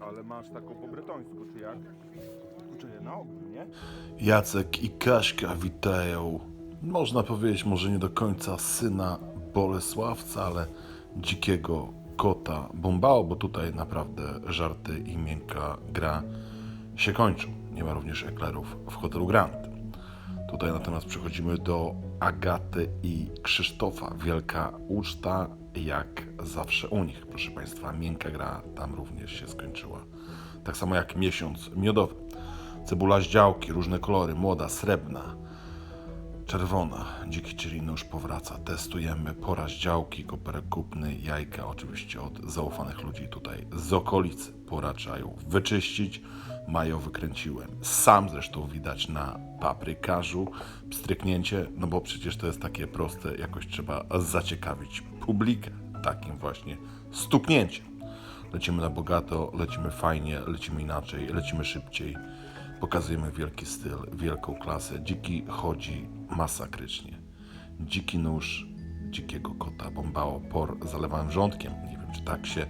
Ale masz taką po bretońsku, czy jak? Uczę na ogół, nie? Jacek i Kaśka witają, można powiedzieć, może nie do końca syna Bolesławca, ale dzikiego kota Bombao, bo tutaj naprawdę żarty i miękka gra się kończą. Nie ma również eklerów w hotelu Grand. Tutaj natomiast przechodzimy do Agaty i Krzysztofa. Wielka uczta, jak zawsze u nich, proszę Państwa. Miękka gra tam również się skończyła. Tak samo jak miesiąc miodowy. Cebula z działki, różne kolory, młoda, srebrna, czerwona. Dziki czyli nóż powraca. Testujemy pora z działki, koperek kupny, jajka oczywiście od zaufanych ludzi tutaj z okolicy. Pora czają wyczyścić. Majo wykręciłem. Sam zresztą widać na paprykarzu. Pstryknięcie, no bo przecież to jest takie proste, jakoś trzeba zaciekawić publikę takim właśnie stuknięciem. Lecimy na bogato, lecimy fajnie, lecimy inaczej, lecimy szybciej. Pokazujemy wielki styl, wielką klasę. Dziki chodzi masakrycznie. Dziki nóż, dzikiego kota, bombao, por zalewałem wrzątkiem. Nie wiem, czy tak się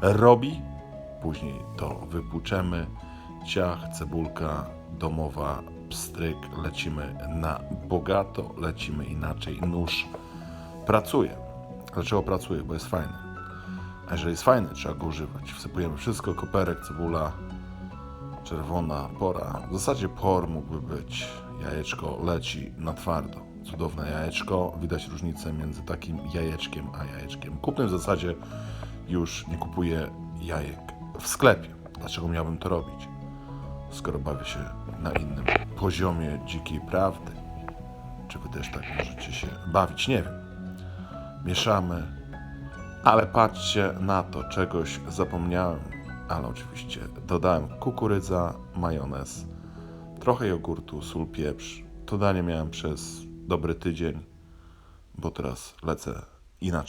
robi. Później to wypłuczemy. Ciach, cebulka domowa, pstryk. Lecimy na bogato, lecimy inaczej. Nóż pracuje. Dlaczego pracuje? Bo jest fajny. A jeżeli jest fajny, trzeba go używać. Wsypujemy wszystko, koperek, cebula, czerwona pora. W zasadzie por mógłby być. Jajeczko leci na twardo. Cudowne jajeczko. Widać różnicę między takim jajeczkiem a jajeczkiem kupnym. W zasadzie już nie kupuję jajek w sklepie. Dlaczego miałbym to robić? Skoro bawię się na innym poziomie dzikiej prawdy. Czy wy też tak możecie się bawić? Nie wiem. Mieszamy. Ale patrzcie na to, czegoś zapomniałem, ale oczywiście dodałem kukurydza, majonez, trochę jogurtu, sól, pieprz. To danie miałem przez dobry tydzień, bo teraz lecę inaczej.